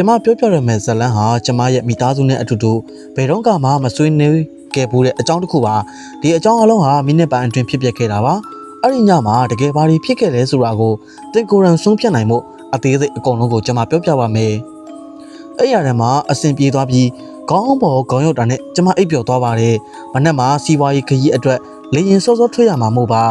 ကျမပြောပြရမယ့်ဇတ်လန်းဟာကျမရဲ့မိသားစုနဲ့အတူတူဘယ်တော့မှမဆွေးနွေးခဲ့ဘူးတဲ့အကြောင်းတစ်ခုပါဒီအကြောင်းအလုံးဟာမိနစ်ပိုင်းအတွင်းဖြစ်ပျက်ခဲ့တာပါအဲ့ဒီညမှာတကယ်ဘာတွေဖြစ်ခဲ့လဲဆိုတာကိုတင်ကိုယ်ရန်ဆုံးဖြတ်နိုင်မှုအသေးစိတ်အကုန်လုံးကိုကျမပြောပြပါမယ်အဲ့ရတဲ့မှာအဆင်ပြေသွားပြီးခေါင်းပေါ်ခေါင်းရုပ်တာနဲ့ကျမအိပ်ပျော်သွားပါတယ်မနေ့မှာစီးပွားရေးခရီးအတွက်လေရင်စောစောထွက်ရမှာမို့ပါ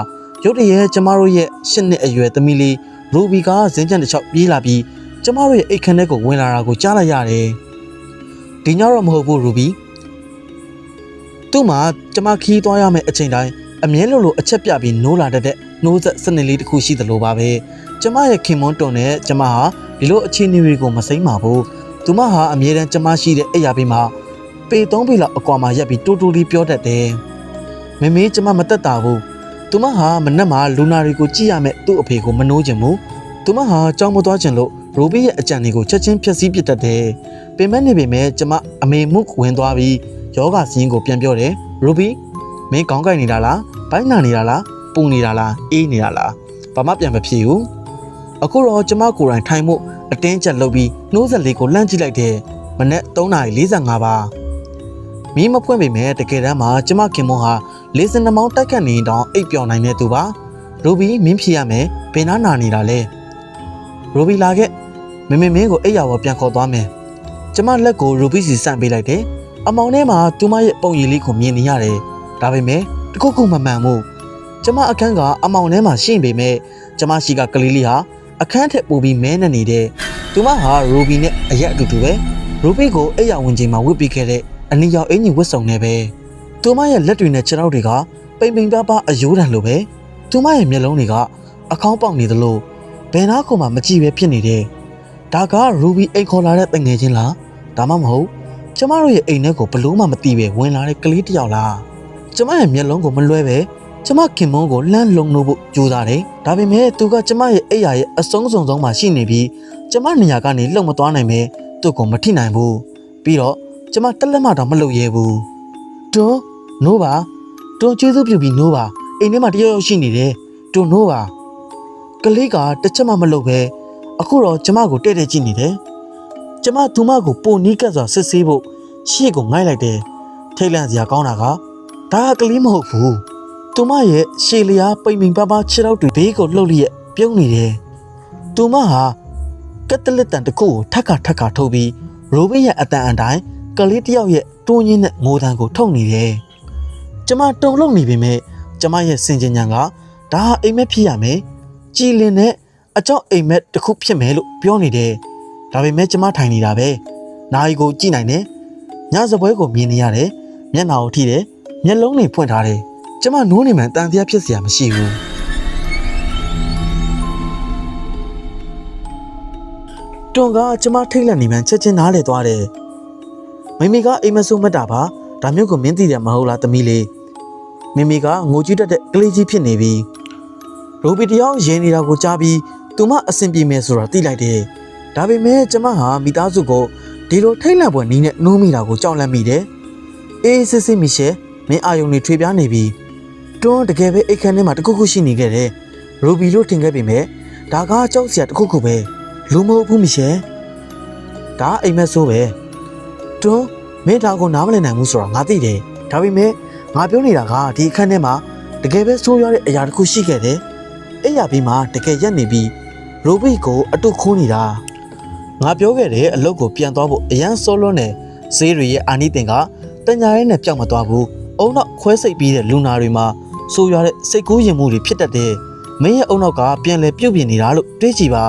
ရုတ်တရက်ကျမတို့ရဲ့ရှစ်နှစ်အရွယ်သမီးလေးရူဘီကဇင်းကျန်တစ်ချောက်ပြေးလာပြီး ကျမတို့ရဲ့အိတ်ခမ်းထဲကိုဝင်လာတာကိုကြားလိုက်ရတယ်ဒီညတော့မဟုတ်ဘူးရူဘီသူ့မှာကျမခီးသွားရမယ့်အချိန်တိုင်းအမြဲလိုလိုအချက်ပြပြီးနိုးလာတတ်တဲ့နှိုးဆက်စနစ်လေးတစ်ခုရှိသလိုပါပဲကျမရဲ့ခင်မွန်းတုံနဲ့ကျမဟာဒီလိုအခြေအနေတွေကိုမစိမ့်ပါဘူးသူမဟာအမြဲတမ်းကျမရှိတဲ့အိယာဘေးမှာပေသုံးပေလောက်အကွာမှာရက်ပြီးတူတူလေးပြောတတ်တယ်မမေကျမမတက်တာဘူးသူမဟာမနက်မှာလူနာတွေကိုကြည့်ရမယ်သူ့အဖေကိုမနှိုးချင်ဘူးသူမဟာကြောင်းမသွားချင်လို့ ရိုဘီရဲ့အကြံတွေကိုချက်ချင်းဖျက်ဆီးပစ်တတ်တယ်ပင်မနေပေမဲ့ကျမအမေမှုဝင်သွားပြီးယောဂစီးရင်ကိုပြန်ပြောတယ်ရူဘီမင်းကောင်းကိုက်နေတာလားဘိုင်းနာနေတာလားပူနေတာလားအေးနေတာလားဘာမှပြန်မဖြစ်ဘူးအခုတော့ကျမကိုယ်တိုင်ထိုင်မှုအတင်းကျပ်လုပ်ပြီးနှိုးဆက်လေးကိုလှမ်းကြည့်လိုက်တယ်မနေ့3:45ပါမီးမဖွင့်ပေမဲ့တကယ်တမ်းမှာကျမခင်မွန်ဟာလေးစင်နှမောင်းတိုက်ခတ်နေတောင်အိပ်ပျော်နိုင်တဲ့သူပါရူဘီမင်းဖြစ်ရမယ်ဘယ်နာနာနေတာလဲရူဘီလာခဲ့ မမေမင်းကိုအိပ်ရပေါ်ပြန်ခေါ်သွားမယ်ကျမလက်ကိုရူဘီစီဆန့်ပေးလိုက်တယ်အမောင်ထဲမှာသူမရဲ့ပုံရည်လေးကိုမြင်နေရတယ်။ဒါပေမဲ့တခုခုမမှန်ဘူး။ကျမအခန်းကအမောင်ထဲမှာရှိနေပေမဲ့ကျမရှိကကလေးလေးဟာအခန်းထက်ပိုပြီးမဲနေနေတဲ့။သူမဟာရိုဘီနဲ့အရက်အတူတူပဲ။ရိုဘီကိုအိယာဝင်ချိန်မှာဝတ်ပြီးခဲ့တဲ့အနီရောင်အင်ကြီးဝတ်စုံနေပဲ။သူမရဲ့လက်တွေနဲ့ခြေထောက်တွေကပိန်ပိန်ပါးပါးအယိုးတန်လိုပဲ။သူမရဲ့မျက်လုံးတွေကအခေါင်းပေါက်နေသလိုဘယ်နာခုမှမကြည့်ပဲဖြစ်နေတယ်။ ဒါကရိုဘီအိမ်ခေါ်လာတဲ့တငယ်ချင်းလား။ဒါမှမဟုတ်ကျမတို့ရဲ့အိမ်ထဲကိုဘလို့မှမသိပဲဝင်လာတဲ့ကလေးတစ်ယောက်လားကျမရဲ့မျက်လုံးကိုမလွှဲပဲကျမခင်မုန်းကိုလှမ်းလုံလို့ဖို့ကြိုးစားတယ်ဒါပေမဲ့သူကကျမရဲ့အိယာရဲ့အဆုံးစုံဆုံးမှာရှိနေပြီးကျမနေရာကနေလှုပ်မသွားနိုင်ပဲသူ့ကိုမထိနိုင်ဘူးပြီးတော့ကျမတက်လက်မတော့မလုပ်ရဲဘူးတွန်းနိုးပါတွန်းကျေးဇူးပြုပြီးနိုးပါအိမ်ထဲမှာတယောက်ယောက်ရှိနေတယ်တွန်းနိုးပါကလေးကတစ်ချက်မှမလုပ်ပဲ အခုတော့ကျမကိုတဲ့တဲ့ကြည့်နေတယ်ကျမသူမကိုပုံနီးကပ်စွာစစ်ဆေးဖို့ရှေ့ကိုငိုက်လိုက်တယ်ထိတ်လန့်စရာကောင်းတာကဒါကကလေးမဟုတ်ဘူးသူမရဲ့ရှေ့လျားပိန်ပိန်ပါးပါးခြေထောက်တွေဘေးကိုလှုပ်လျက်ပြုံးနေတယ်သူမဟာကက်တလစ်တန်တစ်ခုကိုထက်ခါထက်ခါထုတ်ပြီးရိုဘင်းရဲ့အတန်အတိုင်းကလေးတစ်ယောက်ရဲ့တွန်းရင်းနဲ့ငိုတန်ကိုထုတ်နေတယ်ကျမတုံလုံးနေပေမဲ့ကျမရဲ့စင်ကြင်ညာကဒါဟာအိမ်မက်ဖြစ်ရမယ်ကြည်လင်တဲ့ အကြောက်အိမ်မက်တစ်ခုဖြစ်မယ်လို့ပြောနေတယ်ဒါပေမဲ့ကျမထိုင်နေတာပဲ။နာရီကိုကြည့်နိုင်တယ်။ညစပွဲကိုမြင်နေရတယ်။မျက်နှာကိုထိတယ်။မျက်လုံးတွေဖွင့်ထားတယ်။ကျမနိုးနေမှန်တန်တရားဖြစ်စရာမရှိဘူး။တွန်ကကျမထိတ်လန့်နေမှန်ချက်ချင်းနားလေသွားတယ်။မိမိကအိမ်မဆိုးမတ်တာပါ။ဒါမျိုးကိုမင်းသိတယ်မဟုတ်လားသမီးလေး။မိမိကငိုကြည့်တတ်တဲ့ကလေးကြီးဖြစ်နေပြီ။ရိုဘီတယောက်ရင်းနေတာကိုကြားပြီး သူမအဆင်ပြေမယ်ဆိုတာသိလိုက်တယ်။ဒါပေမဲ့ကျမဟာမိသားစုကိုဒီလိုထိတ်လန့်ပွဲနီးနဲ့နှိုးမိတာကိုကြောက်လန့်မိတယ်။အေးစစ်စစ်မီရှယ်မင်းအာယုံတွေထွေပြားနေပြီ။တွန်းတကယ်ပဲအိတ်ခမ်းထဲမှာတခုခုရှိနေခဲ့တယ်။ရူဘီလို့ထင်ခဲ့ပေမဲ့ဒါကကြောက်စရာတခုခုပဲ။လူမဟုတ်ဘူးမီရှယ်။ဒါအိမ်မက်ဆိုးပဲ။တွန်းမင်းဒါကိုနားမလည်နိုင်ဘူးဆိုတော့ငါသိတယ်။ဒါပေမဲ့ငါပြောနေတာကဒီအခန်းထဲမှာတကယ်ပဲဆိုးရွားတဲ့အရာတစ်ခုရှိခဲ့တယ်။အဲ့ရပြီးမှတကယ်ရက်နေပြီး ရူဘီကိုအတုခိုးနေတာ။ငါပြောခဲ့တယ်အလုတ်ကိုပြန်သွားဖို့အရန်စောလွန်းတယ်ဈေးတွေရဲ့အာနိသင်ကတညာရဲနဲ့ပြောက်မသွားဘူးအုံနောက်ခွဲစိတ်ပြီးတဲ့လူနာတွေမှာဆိုးရွားတဲ့စိတ်ကူးရင်မှုတွေဖြစ်တတ်တယ်မင်းရဲ့အုံနောက်ကပြန်လဲပြုတ်ပြင်းနေတာလို့တွေးကြည့်ပါ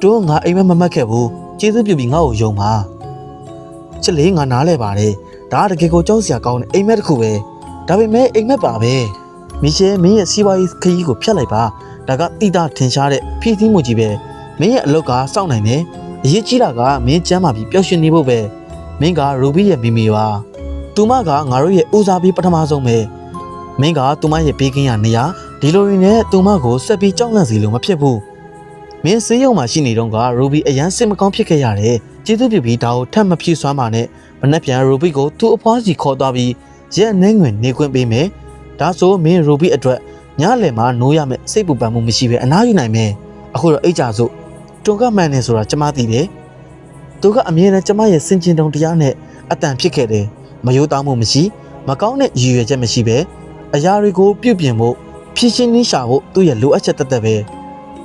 တွန်းငါအိမ်မက်မမတ်ခဲ့ဘူးကျေးဇူးပြုပြီးငါ့ကိုယုံပါချစ်လေးငါနားလဲပါတယ်ဒါကတကယ်ကိုကြောက်စရာကောင်းတဲ့အိမ်မက်တစ်ခုပဲဒါပေမဲ့အိမ်မက်ပါပဲမီရှယ်မင်းရဲ့စီးပွားရေးခရီးကိုဖျက်လိုက်ပါ ဒါကတိတာထင်ရှားတဲ့ဖြည့်ဆည်းမှုကြီးပဲမင်းရဲ့အလုပ်ကစောင့်နိုင်တယ်။အရေးကြီးတာကမင်းကျမ်းမာပြီးပျော်ရွှင်နေဖို့ပဲ။မင်းကရူဘီရဲ့မိမိပါ။သူမကငါတို့ရဲ့ဦးစားပေးပထမဆုံးပဲ။မင်းကသူမရဲ့ဘေးကင်းရနေရဒီလိုရင်းနဲ့သူမကိုဆက်ပြီးကြောက်လန့်စီလို့မဖြစ်ဘူး။မင်းစေးရုံမှာရှိနေတော့ကရူဘီအရန်စစ်မကောင်းဖြစ်ခဲ့ရတယ်။ကျေးဇူးပြုပြီးဒါကိုထပ်မဖြည့်ဆွမ်းပါနဲ့။မနှက်ပြန်ရူဘီကိုသူ့အဖွားစီခေါ်သွားပြီးရက်နှဲငွေနေခွင့်ပေးမယ်။ဒါဆိုမင်းရူဘီအတွက် ညလယ်မှာနိုးရမယ်စိတ်ပူပန်မှုမရှိပဲအနားယူနိုင်မယ်။အခုတော့အိတ်ကြစို့တွန်ကမှန်နေဆိုတာကျမသိတယ်သူကအမြဲတမ်းကျမရဲ့စင်ကျင်တုံတရားနဲ့အတန်ဖြစ်ခဲ့တယ်မယိုးသားမှုမရှိမကောင်းတဲ့ရည်ရွယ်ချက်မရှိပဲအရာတွေကိုပြုတ်ပြင်ဖို့ဖြည့်ရှင်းနှင်းရှာဖို့သူ့ရဲ့လိုအပ်ချက်တက်တက်ပဲ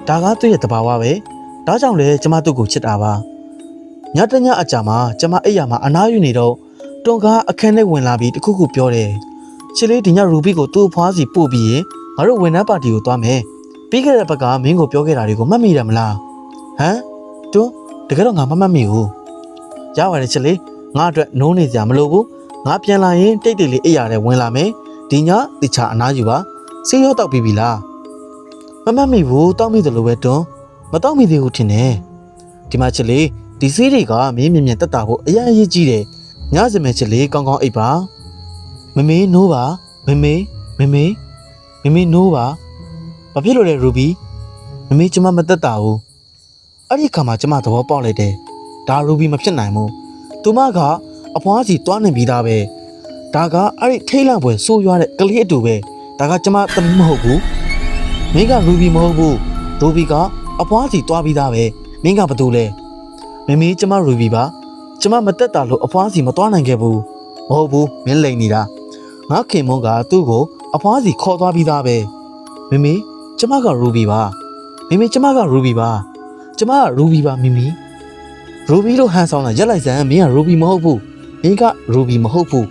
ဒါကသူ့ရဲ့တဘာဝပဲဒါကြောင့်လေကျမသူ့ကိုချစ်တာပါညတညအကြာမှာကျမအိပ်ယာမှာအနားယူနေတော့တွန်ကားအခန်းထဲဝင်လာပြီးတခုခုပြောတယ်ချစ်လေးဒီညရူဘီကိုသူ့အဖွားစီပို့ပြီးရင် ငါတို့ဝန်ထမ်းပါတီကိုသွားမယ်ပြီးခဲ့တဲ့ဘက်ကမင်းကိုပြောခဲ့တာတွေကိုမှတ်မိတယ်မလားဟမ်တွန်းတကယ်တော့ငါမမှတ်မိဘူးရပါတယ်ချစ်လေးငါအတွက်နိုးနေကြမလို့ဘူးငါပြန်လာရင်တိတ်တိတ်လေးအိပ်ရတယ်ဝင်လာမယ်ဒီညတခြားအနားယူပါဆေးရောတောက်ပြီးပြီလားမမှတ်မိဘူးတောက်မိတယ်လို့ပဲတွန်းမတောက်မိသေးဘူးထင်တယ်ဒီမှာချစ်လေးဒီဆေးတွေကမင်းမြင်မြင်တက်တာဖို့အရင်အရေးကြီးတယ်ညစင်မဲ့ချစ်လေးကောင်းကောင်းအိပ်ပါမမေနိုးပါမမေမမေ မမေနိုးပါဘာဖြစ်လို့လဲရူဘီမမေကျမမတက်တာဘူးအဲ့ဒီခါမှာကျမသဘောပေါက်လိုက်တယ်ဒါရူဘီမဖြစ်နိုင်ဘူးသူမကအဖွားစီတွားနေပြီးသားပဲဒါကအဲ့ဒီထိတ်လန့်ပွဲစိုးရွားတဲ့ကလေးအတူပဲဒါကကျမသမီးမဟုတ်ဘူးမင်းကရူဘီမဟုတ်ဘူးရူဘီကအဖွားစီတွားပြီးသားပဲမင်းကဘာတူလဲမမေကျမရူဘီပါကျမမတက်တာလို့အဖွားစီမတွားနိုင်ခဲ့ဘူးမဟုတ်ဘူးမင်းလိန်နေတာငါခင်မုန်းကသူ့ကို အဖွားစီခေါ်သွားပြီးသားပဲမမေကျမကရူဘီပါမမေကျမကရူဘီပါကျမကရူဘီပါမမီရူဘီလို့ဟန်ဆောင်တာရက်လိုက်စမ်းမင်းကရူဘီမဟုတ်ဘူးမင်းကရူဘီမဟုတ်ဘူး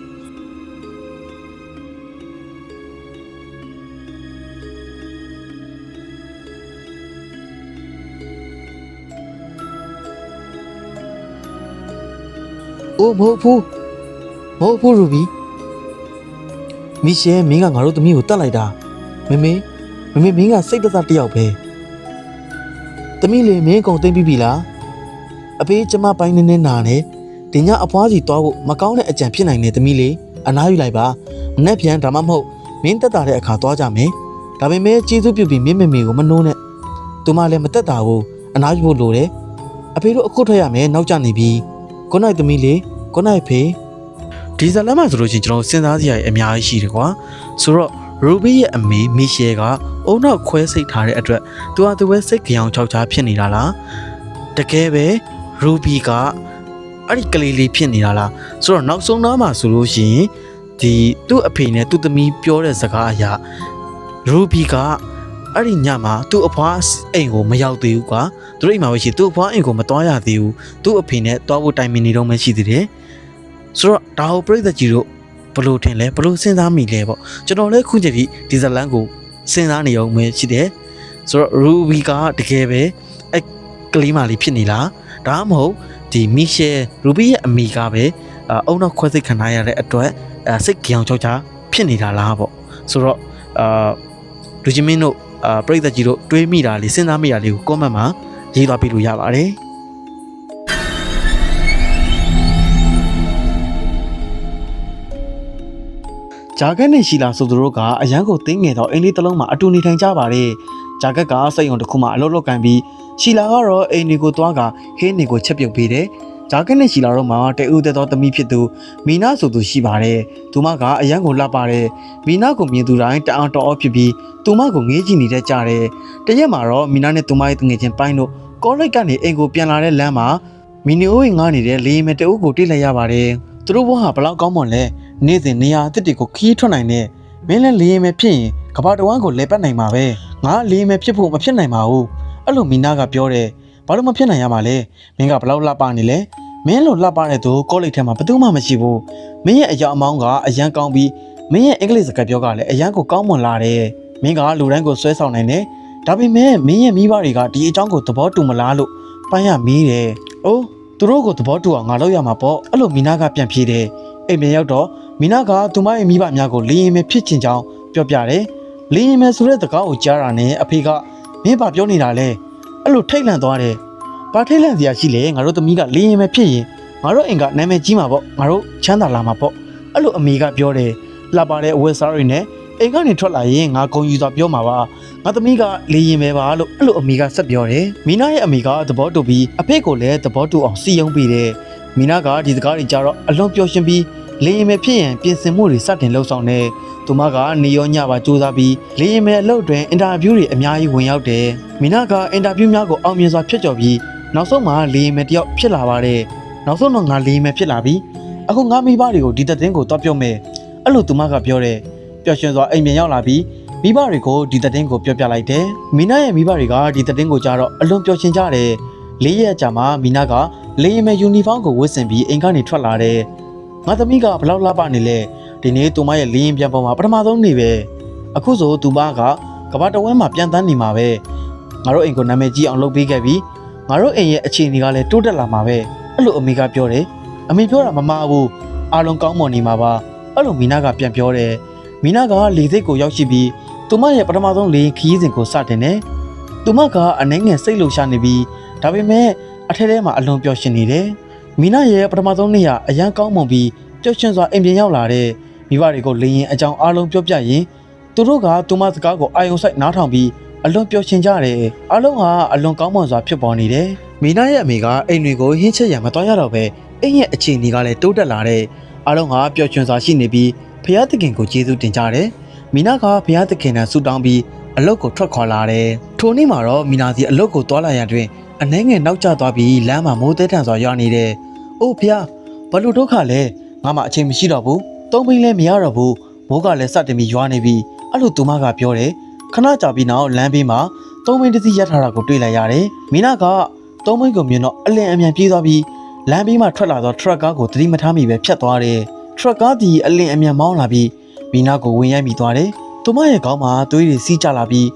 အိုးမဟုတ်ဘူးမဟုတ်ဘူးရူဘီ မီရှယ်မင်းကငါတို့သမီးကိုတတ်လိုက်တာမမေမမေမင်းကစိတ်တသက်တစ်ယောက်ပဲသမီးလေးမင်းကုန်သိမ့်ပြီပြီလားအဖေကျမပိုင်းနေနေနာနေဒီညအဖွားစီသွားဖို့မကောင်းတဲ့အကြံဖြစ်နိုင်တဲ့သမီးလေးအနားယူလိုက်ပါမနေ့ပြန်ဒါမှမဟုတ်မင်းတက်တာတဲ့အခါသွားကြမယ်ဒါပေမဲ့ကျေးဇူးပြုပြီးမင်းမမေကိုမနှိုးနဲ့သူမလည်းမတက်တာဘူးအနားယူဖို့လိုတယ်အဖေတို့အခုထွက်ရမယ်နောက်ကျနေပြီကိုနိုင်သမီးလေးကိုနိုင်ဖေ ဒီဇလန်မှာဆိုလို့ချင်းကျွန်တော်စဉ်းစားစရာအများကြီးရှိတယ်ကွာဆိုတော့ Ruby ရဲ့အမေမီရှယ်ကအုံနောက်ခွဲစိတ်ထားတဲ့အတွက်သူဟာသူပဲစိတ်ကြောင်ချောက်ချားဖြစ်နေတာလားတကယ်ပဲ Ruby ကအဲ့ဒီကလေးလေးဖြစ်နေတာလားဆိုတော့နောက်ဆုံးတော့မှဆိုလို့ရှိရင်ဒီသူ့အဖေနဲ့သူ့သမီးပြောတဲ့စကားအရာ Ruby ကအဲ့ဒီညမှာသူ့အဖွားအိမ်ကိုမရောက်သေးဘူးကွာသူတို့အိမ်မှာပဲရှိသူ့အဖွားအိမ်ကိုမသွားရသေးဘူးသူ့အဖေနဲ့သွားဖို့တိုင်ပင်နေတော့မှရှိသေးတယ် ဆိုတော့ဒါဟိုပြိဿကြီးတို့ဘလို့ထင်လဲဘလို့စဉ်းစားမိလဲပေါ့ကျွန်တော်လည်းခုချိန်ထိဒီဇလန်ကိုစဉ်းစားနေအောင်ပဲရှိတယ်ဆိုတော့ Ruby ကတကယ်ပဲအဲ့ကလေးမလေးဖြစ်နေလားဒါမှမဟုတ်ဒီမီရှယ် Ruby ရဲ့အမိကပဲအုံနောက်ခွဲစိတ်ခံရတဲ့အတွက်အဲစိတ်ကြောင်ချောက်ချာဖြစ်နေတာလားပေါ့ဆိုတော့အာလူချင်းမင်းတို့အာပြိဿကြီးတို့တွေးမိတာလေးစဉ်းစားမိတာလေးကို comment မှာရေးသွားပြလို့ရပါတယ် ဂျာကက်နဲ့ရှီလာဆိုသူတို့ကအရန်ကိုတင်းငယ်တော့အိမ်လေးတစ်လုံးမှာအတူနေထိုင်ကြပါတယ်ဂျာကက်ကစိတ်ုံတစ်ခုမှအလုပ်လုပ်ကန်ပြီးရှီလာကတော့အိမ်တွေကိုသွားကဟင်းတွေကိုချက်ပြုတ်ပေးတယ်ဂျာကက်နဲ့ရှီလာတို့မှာတဦးသက်သောသမီးဖြစ်သူမီနာဆိုသူရှိပါတယ်သူမကအရန်ကိုလှပပါတယ်မီနာကိုမြင်သူတိုင်းတအောင်တော်အောဖြစ်ပြီးသူမကိုငေးကြည့်နေတဲ့ကြတယ်တရက်မှာတော့မီနာနဲ့သူမရဲ့တငယ်ချင်းပိုင်းတို့ကောလိပ်ကနေအိမ်ကိုပြန်လာတဲ့လမ်းမှာမီနီအိုးငားနေတဲ့လေယာဉ်မဲ့တအုပ်ကိုတွေ့လိုက်ရပါတယ်သူတို့ဘဝဟာဘလောက်ကောင်းမွန်လဲ နေ့စဉ်နေရာအသစ်တွေကိုခီးထွက်နိုင်တဲ့မင်းလည်းလေရင်ပဲဖြစ်ရင်ကဘာတဝမ်းကိုလဲပတ်နိုင်မှာပဲငါလေရင်ပဲဖြစ်ဖို့မဖြစ်နိုင်ပါဘူးအဲ့လိုမီနာကပြောတယ်ဘာလို့မဖြစ်နိုင်ရမှာလဲမင်းကဘလောက်လှပနေလဲမင်းလိုလှပတဲ့သူကောလိပ်ထဲမှာဘယ်သူမှမရှိဘူးမင်းရဲ့အယောင်အမောင်းကအရန်ကောင်းပြီးမင်းရဲ့အင်္ဂလိပ်စကားပြောကလည်းအရန်ကိုကောင်းမွန်လာတယ်မင်းကလူတိုင်းကိုဆွဲဆောင်နိုင်တယ်ဒါပေမဲ့မင်းရဲ့မိဘတွေကဒီအကြောင်းကိုသဘောတူမလားလို့ပန်းရမီးတယ်အိုးသူတို့ကိုသဘောတူအောင်ငါလုပ်ရမှာပေါ့အဲ့လိုမီနာကပြန်ပြေးတယ်အိမ်ပြန်ရောက်တော့ မီနာကသူမရဲ့မိဘအများကိုလင်းရင်ပဲဖြစ်ချင်ကြောင်းပြောပြတယ်လင်းရင်ပဲဆိုတဲ့တကားကိုကြားတာနဲ့အဖေကမင်းဘာပြောနေတာလဲအဲ့လိုထိတ်လန့်သွားတယ်ဘာထိတ်လန့်စရာရှိလဲငါတို့သမီးကလင်းရင်ပဲဖြစ်ရင်ငါတို့အိမ်ကနာမည်ကြီးမှာပေါ့ငါတို့ချမ်းသာလာမှာပေါ့အဲ့လိုအမေကပြောတယ်လှပါတဲ့အဝတ်စားတွေနဲ့အိမ်ကနေထွက်လာရင်ငါဂုံယူစွာပြောမှာပါငါသမီးကလေရင်ပဲပါလို့အဲ့လိုအမေကဆက်ပြောတယ်မီနာရဲ့အမေကသဘောတူပြီးအဖေကိုလည်းသဘောတူအောင်စီယုံပေးတယ်မီနာကဒီစကားတွေကြတော့အလွန်ပျော်ရွှင်ပြီး လေရင်ပဲဖြစ်ရင်ပြင်ဆင်မှုတွေစတင်လှုပ်ဆောင်တယ်သူမကနေရောညပါစူးစမ်းပြီးလေရင်ပဲအလုပ်တွင်အင်တာဗျူးတွေအများကြီးဝင်ရောက်တယ်မီနာကအင်တာဗျူးများကိုအောင်မြင်စွာဖျက်ကျော်ပြီးနောက်ဆုံးမှာလေရင်ပဲတယောက်ဖြစ်လာပါတယ်နောက်ဆုံးတော့ငါလေးမယ်ဖြစ်လာပြီအခုငါမိဘတွေကိုဒီသတင်းကိုတော့ပြောမယ်အဲ့လိုသူမကပြောတယ်ပျော်ရွှင်စွာအိမ်ပြန်ရောက်လာပြီးမိဘတွေကိုဒီသတင်းကိုပြောပြလိုက်တယ်မီနာရဲ့မိဘတွေကဒီသတင်းကိုကြားတော့အလွန်ပျော်ရွှင်ကြတယ်လေးရက်ကြာမှမီနာကလေးမယ်ယူနီဖောင်းကိုဝတ်ဆင်ပြီးအိမ်ကနေထွက်လာတယ် ငါသမီးကဘလောက်လှပနေလဲဒီနေ့သူမရဲ့လေးရင်ပြန်ပေါ်မှာပထမဆုံးနေပဲအခုဆိုသူမကကဘာတဝဲမှာပြန်တန်းနေမှာပဲငါတို့အိမ်ကိုနာမည်ကြီးအောင်လုပ်ပေးခဲ့ပြီးငါတို့အိမ်ရဲ့အခြေအနေကလည်းတိုးတက်လာမှာပဲအဲ့လိုအမေကပြောတယ်အမေပြောတာမမှားဘူးအားလုံးကောင်းမွန်နေမှာပါအဲ့လိုမီနာကပြန်ပြောတယ်မီနာကလေစိတ်ကိုရောက်ရှိပြီးသူမရဲ့ပထမဆုံးလေခီးစဉ်ကိုစတင်တယ်သူမကအနှဲငယ်စိတ်လှုပ်ရှားနေပြီးဒါပေမဲ့အထက်ထဲမှာအလွန်ပျော်ရွှင်နေတယ် မီနာရဲ့ပထမဆုံးနေ့ကအရန်ကောင်းမွန်ပြီးပျော်ရွှင်စွာအိမ်ပြန်ရောက်လာတဲ့မိဘတွေကိုလေရင်အကြောင်းအားလုံးပြောပြရင်သူတို့ကသူမစကားကိုအာယုံဆိုင်နားထောင်ပြီးအလွန်ပျော်ရွှင်ကြတယ်အားလုံးဟာအလွန်ကောင်းမွန်စွာဖြစ်ပေါ်နေတယ်မီနာရဲ့အမေကအိမ်တွေကိုဟင်းချက်ရံမတော်ရတော့ပဲအိမ်ရဲ့အခြေအနေကလည်းတိုးတက်လာတဲ့အားလုံးဟာပျော်ရွှင်စွာရှိနေပြီးဖျားသခင်ကိုကျေးဇူးတင်ကြတယ်မီနာကဖျားသခင်နဲ့ဆုတောင်းပြီးအလုတ်ကိုထွက်ခွာလာတယ်ထိုနေ့မှာတော့မီနာစီအလုတ်ကိုသွားလာရန်တွင်အနှဲငယ်နောက်ကျသွားပြီးလမ်းမှာမိုးသေးထန်စွာရွာနေတယ်။ အိုးဖျားဘလို့ဒုက္ခလဲငါမှအချိန်မရှိတော့ဘူး။သုံးပိန်းလည်းမရတော့ဘူး။မိုးကလည်းစတင်ပြီးရွာနေပြီ။အဲ့လိုသူမကပြောတယ်။ခဏကြာပြီးနောက်လမ်းဘေးမှာသုံးပိန်းတစ်စီးရပ်ထားတာကိုတွေ့လိုက်ရတယ်။မီနာကသုံးပိန်းကိုမြင်တော့အလင်းအမြန်ပြေးသွားပြီးလမ်းဘေးမှာထွက်လာသောထရက်ကားကိုသတိမထားမိပဲဖြတ်သွားတယ်။ထရက်ကားဒီအလင်းအမြန်မောင်းလာပြီးမီနာကိုဝင်ရိုက်မိသွားတယ်။သူမရဲ့ခေါင်းမှာသွေးတွေစီးကျလာပြီး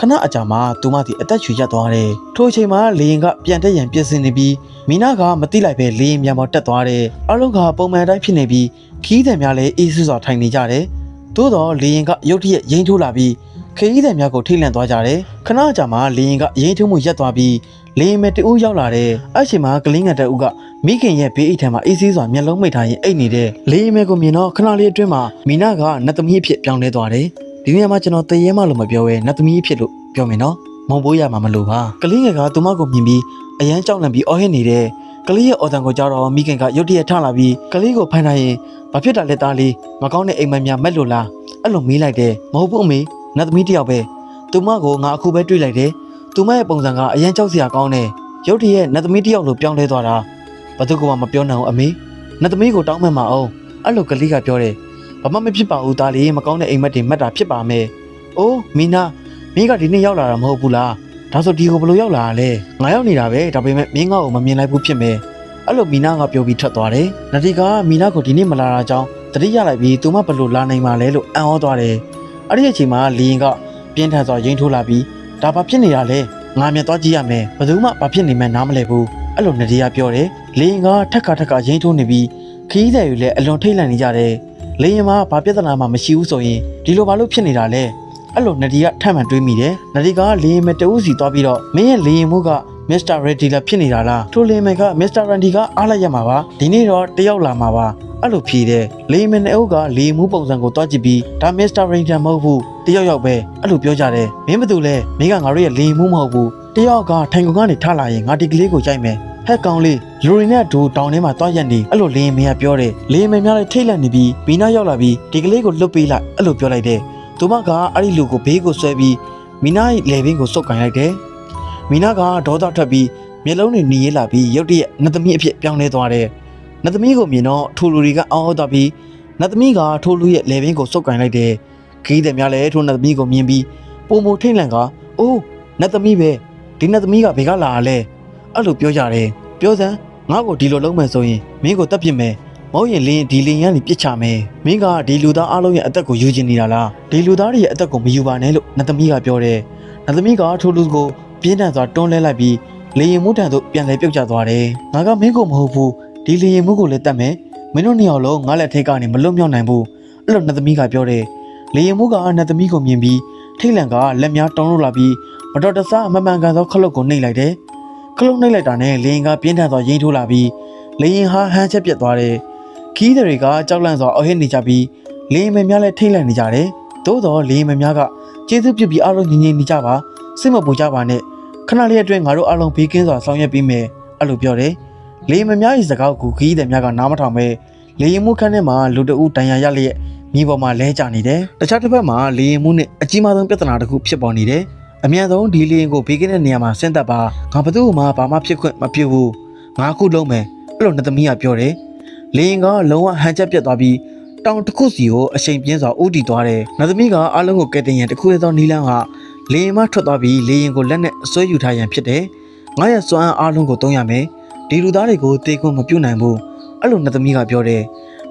ခဏအကြာမှာသူမသည်အသက်ရှူရက်သွားတယ်။ထိုအချိန်မှာလေရင်ကပြန်တက်ရန်ပြင်ဆင်နေပြီးမီနာကမတိလိုက်ပဲလေရင်မြန်ပေါ်တက်သွားတယ်။အလုံးကပုံမှန်တိုင်းဖြစ်နေပြီးခီးတယ်များလည်းအေးဆူစွာထိုင်နေကြတယ်။သို့တော့လေရင်ကရုတ်တရက်ရင်ထိုးလာပြီးခရီးသည်များကိုထိတ်လန့်သွားကြတယ်။ခဏအကြာမှာလေရင်ကရင်ထိုးမှုရက်သွားပြီးလေရင်မဲ့တူရောက်လာတယ်။အဲ့ချိန်မှာကလင်းငယ်တအုပ်ကမိခင်ရဲ့ဘေးအိတ်ထံမှာအေးဆေးစွာမျက်လုံးမိတ်ထားရင်အိတ်နေတဲ့လေရင်မဲ့ကိုမြင်တော့ခဏလေးအတွင်းမှာမီနာကနတ်သမီးအဖြစ်ပြောင်းလဲသွားတယ်။ ဒီနေရာမှာကျွန်တော်တရေမလို့မပြောဘဲနတ်သမီးအဖြစ်လို့ပြောမယ်နော်။မုံပိုးရမှာမလို့ပါ။ကလင်းငယ်ကသူမကိုမြင်ပြီးအရန်ကြောက်လန့်ပြီးအော်ဟစ်နေတယ်။ကလေးရဲ့အော်တန်ကိုကြောက်တော့မိခင်ကရုတ်တရက်ထလာပြီးကလေးကိုဖမ်းထားရင်ဘာဖြစ်တာလဲသားလေးမကောင်းတဲ့အိမ်မက်များမက်လို့လားအဲ့လိုမေးလိုက်တယ်မဟုတ်ဘူးအမေနတ်သမီးတယောက်ပဲသူမကိုငါအခုပဲတွေ့လိုက်တယ်သူမရဲ့ပုံစံကအရန်ကြောက်စရာကောင်းတယ်ရုတ်တရက်နတ်သမီးတယောက်လိုပြောင်းလဲသွားတာဘာသူကမှမပြောနိုင်ဘူးအမေနတ်သမီးကိုတောင်းမှန်မအောင်အဲ့လိုကလေးကပြောတယ် ဘာမှမဖြစ်ပါဘူးသားလေးမကောင်းတဲ့အိမ်မက်တွေမက်တာဖြစ်ပါမယ်အိုးမီနာမင်းကဒီနေ့ရောက်လာတာမဟုတ်ဘူးလားဒါဆိုဒီကိုဘယ်လိုရောက်လာတာလဲငါရောက်နေတာပဲဒါပေမဲ့မင်းငါ့ကိုမမြင်လိုက်ဘူးဖြစ်မယ်အဲ့လိုမီနာကပြောပြီးထွက်သွားတယ်နဒီကမီနာကိုဒီနေ့မလာတာကြောင့်တတိရလိုက်ပြီးသူမဘယ်လိုလာနိုင်မှာလဲလို့အံ့ဩသွားတယ်အဲ့ဒီအချိန်မှာလီရင်ကပြင်းထန်စွာရင်ထိုးလာပြီးဒါဘာဖြစ်နေတာလဲငါမြင်သွားကြည့်ရမယ်ဘယ်သူမှဘာဖြစ်နေမှန်းနားမလဲဘူးအဲ့လိုနဒီကပြောတယ်လီရင်ကထက်ခါထက်ခါရင်ထိုးနေပြီးခီးတယ်ယူလည်းအလွန်ထိတ်လန့်နေကြတယ် လီရင်မှာဘာပြဿနာမှမရှိဘူးဆိုရင်ဒီလိုဘာလို့ဖြစ်နေတာလဲအဲ့လိုနဒီကထပ်မှန်တွေးမိတယ်နဒီကလီရင်မဲ့တဦးစီသွားပြီးတော့မင်းရဲ့လီရင်မှုကမစ္စတာရယ်ဒီလာဖြစ်နေတာလားထိုလီမယ်ကမစ္စတာရန်ဒီကအားလိုက်ရမှာပါဒီနေ့တော့တယောက်လာမှာပါအဲ့လိုဖြေတယ်လေမင်အုပ်ကလေမှုပုံစံကိုတွားကြည့်ပြီးဒါမစ္စတာရိန်တန်မဟုတ်ဘူးတယောက်ယောက်ပဲအဲ့လိုပြောကြတယ်မင်းဘာတူလဲမင်းကငါတို့ရဲ့လေမှုမဟုတ်ဘူးတယောက်ကထိုင်ကုန်ကနေထလာရင်ငါဒီကလေးကိုကြိုက်မယ် ဟက်ကောင်လေးလူရီနဲ့ဒူတောင်ထဲမှာတွားရက်နေအဲ့လိုလေမင်ကပြောတယ်လေမင်များလည်းထိတ်လန့်နေပြီးဘီနာရောက်လာပြီးဒီကလေးကိုလွတ်ပေးလိုက်အဲ့လိုပြောလိုက်တယ်သူမကအဲ့ဒီလူကိုဘေးကိုဆွဲပြီးမီနာရဲ့လေဘင်းကိုစုပ်ကန်လိုက်တယ်မီနာကဒေါသထွက်ပြီးမျက်လုံးတွေหนีရလာပြီးရုတ်တရက်နှသမီးအဖြစ်ပြောင်းလဲသွားတယ်နတ်သမီးကိုမြင်တော့ထိုလူတွေကအောင်းအောက်သွားပြီးနတ်သမီးကထိုလူရဲ့လေဘင်းကိုစုပ်ကန်လိုက်တယ်ခီးတယ်များလည်းထိုနတ်သမီးကိုမြင်ပြီးပုံမထိတ်လန့်ကအိုးနတ်သမီးပဲဒီနတ်သမီးကဘယ်ကလာတာလဲ အဲ့လိုပြောကြတယ်ပြောစမ်းငါ့ကိုဒီလိုလုပ်မယ်ဆိုရင်မင်းကိုတတ်ပြစ်မယ်မဟုတ်ရင်လင်းဒီလင်းရန်ပြစ်ချမယ်မင်းကဒီလူသားအလုံးရဲ့အသက်ကိုယူချင်နေတာလားဒီလူသားတွေရဲ့အသက်ကိုမယူပါနဲ့လို့နတ်သမီးကပြောတယ်နတ်သမီးကထိုလူကိုပြင်းထန်စွာတွန်းလဲလိုက်ပြီးလေရင်မှုတန်သို့ပြန်လဲပြုတ်ကျသွားတယ်ငါကမင်းကိုမဟုတ်ဘူးဒီလျင်မှုကိုလည်းတတ်မယ်မင်းတို့နှစ်ယောက်လုံးငါလက်ထိတ်ကနေမလွတ်မြောက်နိုင်ဘူးအဲ့လိုနှစ်သမီးကပြောတယ်လျင်မှုကနှစ်သမီးကိုမြင်ပြီးထိတ်လန့်ကလက်များတောင်းလို့လာပြီးမတော်တဆမမှန်ကန်သောခလုတ်ကိုနှိပ်လိုက်တယ် ခလုတ်နှိပ်လိုက်တာနဲ့လျင်ကပြင်းထန်စွာရင်ထိုးလာပြီးလျင်ဟာဟန်းချက်ပြတ်သွားတယ်ခီးတွေကကြောက်လန့်စွာအဟစ်နေကြပြီးလျင်မများလည်းထိတ်လန့်နေကြတယ်သို့တော့လျင်မများကကျေးဇူးပြုပြီးအားလုံးညီညီနေကြပါစိတ်မပူကြပါနဲ့ခဏလေးအတွင်းငါတို့အားလုံးဘေးကင်းစွာဆောင်ရွက်ပေးမယ်အဲ့လိုပြောတယ်လေမများဤစကားကိုခီးတဲ့များကနားမထောင်ပဲလေရင်မှုခန်းထဲမှာလူတအုပ်တန်ရာရလျက်မြေပေါ်မှာလဲကျနေတယ်။တခြားတစ်ဖက်မှာလေရင်မှုနဲ့အကြီးမားဆုံးပြဿနာတစ်ခုဖြစ်ပေါ်နေတယ်။ အမြန်ဆုံးဒီလေရင်ကိုဘေးကင်းတဲ့နေရာမှာဆင်းသက်ပါငါဘသူ့မှဘာမှဖြစ်ခွင့်မပြုတ်ဘူး။ငါခုလုံးမယ်အအဲ့လိုနှစ်သမီးကပြောတယ်လေရင်ကလုံးဝဟန်ချက်ပြတ်သွားပြီးတောင်တစ်ခုစီကိုအချိန်ပြင်းစွာဥတီသွားတယ်နှစ်သမီးကအားလုံးကိုကဲတင်ရန်တစ်ခုတည်းသောနီလန်းကလေရင်မှထွက်သွားပြီးလေရင်ကိုလက်နဲ့အစွဲယူထားရန်ဖြစ်တယ်ငါရဲ့စွမ်းအားအားလုံးကိုသုံးရမယ်ဒီလူသားတွေကိုတေခွင့်မပြုတ်နိုင်ဘူးအဲ့လိုနှစ်သမီးကပြောတယ်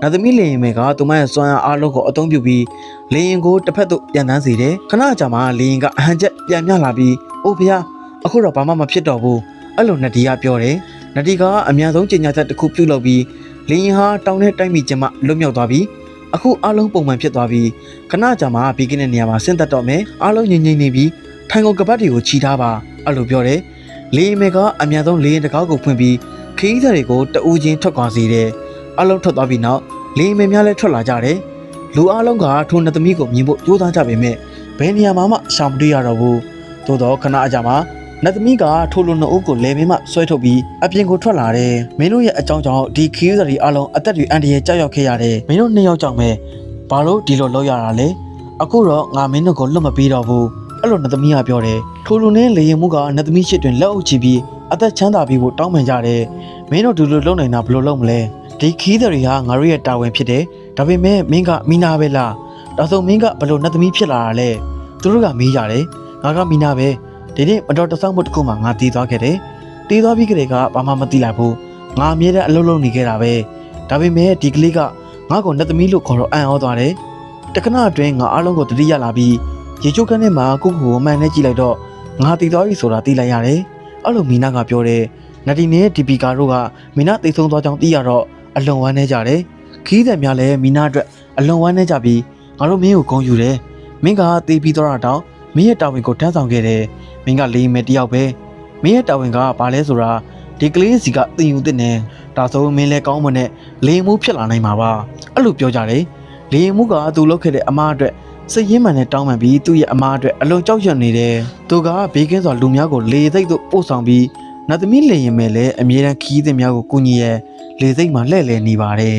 နတ်သမီးလေရင်မဲကသူမရဲ့စွမ်းအားအားလုံးကိုအသုံးပြုပြီးလေရင်ကိုတစ်ဖက်သို့ပြန်တန်းစေတယ်ခဏကြာမှလေရင်ကအဟန်ချက်ပြန်မြလာပြီးအိုဖေဟာအခုတော့ဘာမှမဖြစ်တော့ဘူးအဲ့လိုနတ်ဒီကပြောတယ်နတ်ဒီကအများဆုံးကြေညာချက်တစ်ခုပြုလုပ်ပြီးလေရင်ဟာတောင်းနဲ့တိုက်မိခြင်းမှလွတ်မြောက်သွားပြီးအခုအားလုံးပုံမှန်ဖြစ်သွားပြီးခဏကြာမှဘီကင်းတဲ့နေရာမှာဆင်းသက်တော့မယ်အားလုံးငြိမ်ငြိမ်နေပြီးထိုင်ကုန်ကပတ်တွေကိုချီထားပါအဲ့လိုပြောတယ်လေရင်မဲကအများဆုံးလေရင်တကောက်ကိုဖွင့်ပြီးခရီးသည်တွေကိုတအူးချင်းထွက်ခွာစေတယ် အားလုံးထွက်သွားပြီးနောက်လေရင်မဲများလည်းထွက်လာကြတယ်လူအားလုံးကထိုနှစ်သမီးကိုမြင်ဖို့ကြိုးစားကြပေမဲ့ဘယ်နေရာမှာမှရှာမတွေ့ရတော့ဘူးသို့တော့ခဏအကြာမှာနတ်သမီးကထိုလိုနှစ်အုပ်ကိုလဲမင်းမှဆွဲထုတ်ပြီးအပြင်ကိုထွက်လာတယ်။မင်းတို့ရဲ့အကြောင်းကြောင့်ဒီခီးစရီအလုံးအသက်တွေအန္တရာယ်ကြောက်ရောက်ခဲ့ရတယ်။မင်းတို့နှစ်ယောက်ကြောင့်ပဲဘာလို့ဒီလိုလုပ်ရတာလဲ။အခုတော့ငါမင်းတို့ကိုလွတ်မပေးတော့ဘူး။အဲ့လိုနတ်သမီးကပြောတယ်။ထိုလိုနဲ့လေရင်မှုကနတ်သမီးရှစ်တွင်လက်အုပ်ချပြီးအသက်ချမ်းသာပြီးဖို့တောင်းပန်ကြတယ်။မင်းတို့ဒီလိုလုပ်နိုင်တာဘယ်လိုလုပ်မလဲ။ ဒီခီးစရီဟာငါတို့ရဲ့တာဝန်ဖြစ်တယ်။ဒါပေမဲ့မင်းကမိနာပဲလား။ဒါဆိုမင်းကဘယ်လိုနတ်သမီးဖြစ်လာတာလဲ။သူတို့ကမေးကြတယ်။ငါကမိနာပဲ။ဒီနေ့မတော်တဆမှုတစ်ခုမှငါတည်သွားခဲ့တယ်။တည်သွားပြီးကလေးကဘာမှမသိလိုက်ဘူး။ငါအမြဲတမ်းအလုပ်လုပ်နေခဲ့တာပဲ။ဒါပေမဲ့ဒီကလေးကငါ့ကိုနှစ်သမီးလို့ခေါ်တော့အံ့ဩသွားတယ်။တခဏအတွင်းငါအားလုံးကိုတတိယလာပြီးရေချိုးကန်းထဲမှာကိုကိုကိုမှန်နဲ့ကြည့်လိုက်တော့ငါတည်သွားပြီဆိုတာသိလိုက်ရတယ်။အဲ့လိုမီနာကပြောတယ်။နဒီနဲ့ဒီပီကာတို့ကမီနာသိဆုံးသွားကြောင်းသိရတော့ အလွန်ဝမ်းနေကြတယ်။ခီးတယ်များလည်းမီနာအတွက်အလွန်ဝမ်းနေကြပြီးငါတို့မင်းကိုဂုဏ်ယူတယ်။မင်းကတေးပြီးတော့တောင်မင်းရဲ့တာဝန်ကိုထမ်းဆောင်ခဲ့တယ်။မင်းကလေးမဲတယောက်ပဲမင်းရဲ့တာဝန်ကဘာလဲဆိုတာဒီကလေးစီကသင်ယူတဲ့နဲ့ဒါဆိုမင်းလည်းကောင်းမနဲ့လေရင်မှုဖြစ်လာနိုင်မှာပါအဲ့လိုပြောကြတယ်လေရင်မှုကသူလုပ်ခဲ့တဲ့အမားအတွက်စိတ်ရင်းမှန်နဲ့တောင်းပန်ပြီးသူ့ရဲ့အမားအတွက်အလွန်ကြောက်ရွံ့နေတယ်သူကဘေးကင်းစွာလူများကိုလေသိပ်သို့ပို့ဆောင်ပြီးနတ်သမီးလေရင်မဲလည်းအမြဲတမ်းခီးသည်များကိုကူညီရဲ လေသိပ်မှလှည့်လည်နေပါတယ်